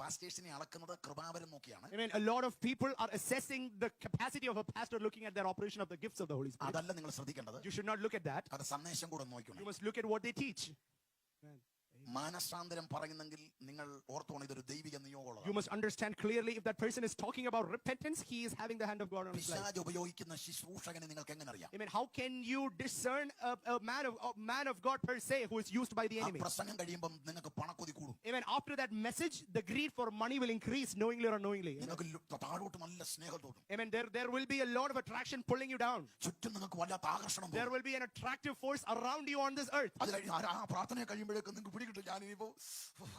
പാസ്റ്റേഴ്സിനെ അളക്കുന്നത് കൃപാവരം നോക്കിയാണ് I mean, a lot of people are assessing the capacity of a pastor looking at their operation of the gifts of the Holy Spirit. അതല്ല നിങ്ങൾ ശ്രദ്ധിക്കേണ്ടത് You should not look at that. അത് സന്ദേശം കൂടെ You നോക്കണം must look at what they teach. മാനസാന്തരം പറയുന്നെങ്കിൽ നിങ്ങൾ ഓർത്തോണം ഇതൊരു ദൈവിക You നിയോഗമുള്ളത് must understand clearly if that person is talking about repentance, he is having the hand of God on his life. പിശാജ് ഉപയോഗിക്കുന്ന ശുശ്രൂഷകനെ നിങ്ങൾക്ക് എങ്ങനെ അറിയാം I mean, how can you discern a, a man of a man of God per se who is used by the ആ enemy? പ്രസംഗം കഴിയുമ്പം നിങ്ങൾക്ക് പണക്കൊതി കൂടും I mean, after that message, the greed for money will increase knowingly or unknowingly. നിങ്ങൾക്ക് ലു- താഴോട്ട് നല്ല സ്നേഹം തോന്നും I mean, there, there will be a lot of attraction pulling you down. ചുറ്റും നിങ്ങൾക്ക് വല്ലാത്ത ആകർഷണം There തോന്നും will be an attractive force around you on this earth. അത് കഴിഞ്ഞ് ആ- ആ പ്രാർത്ഥന കഴിയുമ്പോഴേക്കും നിങ്ങൾക്ക് പിടികിട്ടും ഞാനിപ്പോ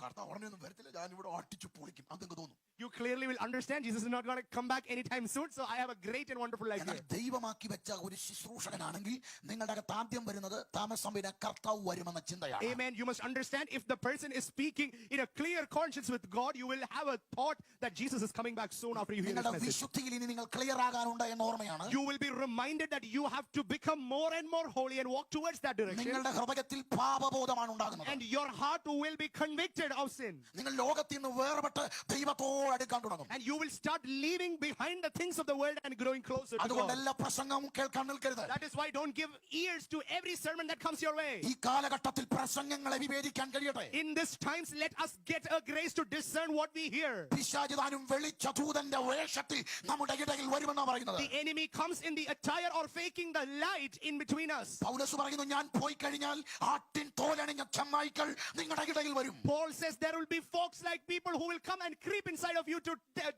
കർത്താവ് ഉടനെ ഒന്നും വരത്തില്ല ഞാനിവിടെ അട്ടിച്ചു പൊളിക്കും അത് നിങ്ങൾക്ക് തോന്നും You clearly will understand Jesus is not going to come back anytime soon. So I have a great and wonderful life എന്നാൽ here. ദൈവമാക്കി വെച്ച ഒരു ശുശ്രൂഷകനാണെങ്കിൽ നിങ്ങളുടെ അകത്ത് ആദ്യം വരുന്നത് താമസം പിന്നെ കർത്താവ് വരുമെന്ന ചിന്തയാണ് Amen. You must understand if the person is speaking in a clear conscience with God, you will have a thought that Jesus is coming back soon after you hear this നിങ്ങളുടെ message. വിശുദ്ധിയിൽ ഇനി നിങ്ങൾ clear ആകാനുണ്ട് എന്ന ഓർമ്മയാണ് You will be reminded that you have to become more and more holy and walk towards that direction. നിങ്ങളുടെ ഹൃദയത്തിൽ പാപബോധമാണ് ഉണ്ടാകുന്നത് And your heart will be convicted of sin. നിങ്ങൾ ലോകത്തിൽ നിന്ന് വേർപെട്ട് ദൈവത്തോട് അടുക്കാൻ തുടങ്ങും And you will start leaving behind the things of the world and growing closer to അതുകൊണ്ട് God. എല്ലാ പ്രസംഗവും കേൾക്കാൻ നിൽക്കരുത് That is why don't give ears to every sermon that comes your way. ഈ കാലഘട്ടത്തിൽ പ്രസംഗങ്ങളെ വിവേചിക്കാൻ കഴിയട്ടെ In this times, let us get a grace to discern what we hear. പിശാച് താനും വെളിച്ച ദൂതന്റെ വേഷത്തിൽ നമ്മുടെ ഇടയിൽ വരുമെന്നാ പറയുന്നത് The enemy comes in the attire or faking the light in between us. Paulose പറയുന്നു ഞാൻ പോയി കഴിഞ്ഞാൽ ആട്ടിൻ തോലണിഞ്ഞ ചെന്നായ്ക്കൾ നിങ്ങളുടെ ഇടയിൽ വരും Paul says there will be folks like people who will come and creep inside of you to,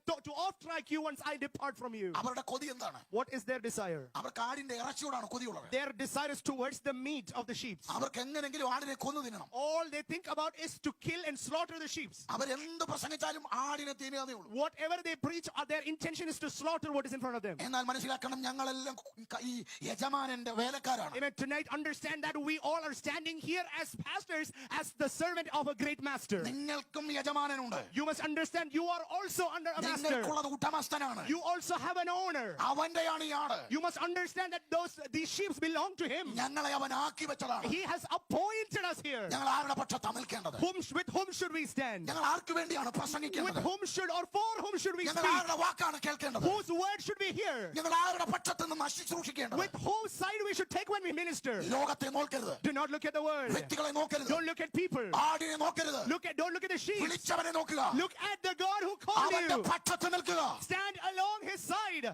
to, to off track you once I depart from you. അവരുടെ കൊതി എന്താണ് What is their desire? അവർക്ക് ആടിന്റെ ഇറച്ചിയോടാണ് കൊതിയുള്ളത് Their desire is towards the meat of the sheep. അവർക്ക് എങ്ങനെങ്കിലും ആടിനെ കൊന്നു തിന്നണം All they think about is to kill and slaughter the sheep. അവരെന്ത് പ്രസംഗിച്ചാലും ആടിനെ തിന്നുകതേ ഉള്ളൂ Whatever they preach, uh, their intention is to slaughter what is in front of them. എന്നാൽ മനസ്സിലാക്കണം ഞങ്ങളെല്ലാം ക- ഈ യജമാനന്റെ വേലക്കാരാണ് Amen. Tonight, understand that we all are standing here as pastors, as the servant of a great master. നിങ്ങൾക്കും യജമാനനുണ്ട് You must understand you are also under a master. നിങ്ങൾക്കുള്ളത് ഉടമസ്ഥനാണ് You also have an owner. അവന്റെയാണ് ഈ ആട് You must understand that those these sheep belong to him. ഞങ്ങളെ അവൻ ആക്കി വെച്ചതാണ് He has appointed us here. ഞങ്ങൾ ആരുടെ പക്ഷത്താ നിൽക്കേണ്ടത് Whom, with whom should we stand? ഞങ്ങൾ ആർക്ക് വേണ്ടിയാണ് With പ്രസംഗിക്കേണ്ടത് whom should or for whom should we ഞങ്ങൾ speak? ആരുടെ വാക്കാണ് കേൾക്കേണ്ടത് Whose word should we hear? ഞങ്ങൾ ആരുടെ പക്ഷത്ത് നിന്ന് ശുശ്രൂഷിക്കേണ്ടത് With whose side we should take when we minister? ലോകത്തെ നോക്കരുത് Do not look at the world. വ്യക്തികളെ നോക്കരുത് Don't look at people. ആടിനെ നോക്കരുത് Look at don't look at the sheep. വിളിച്ചവനെ നോക്കുക Look at the God who called അവന്റെ you. പക്ഷത്ത് നിൽക്കുക Stand along his side.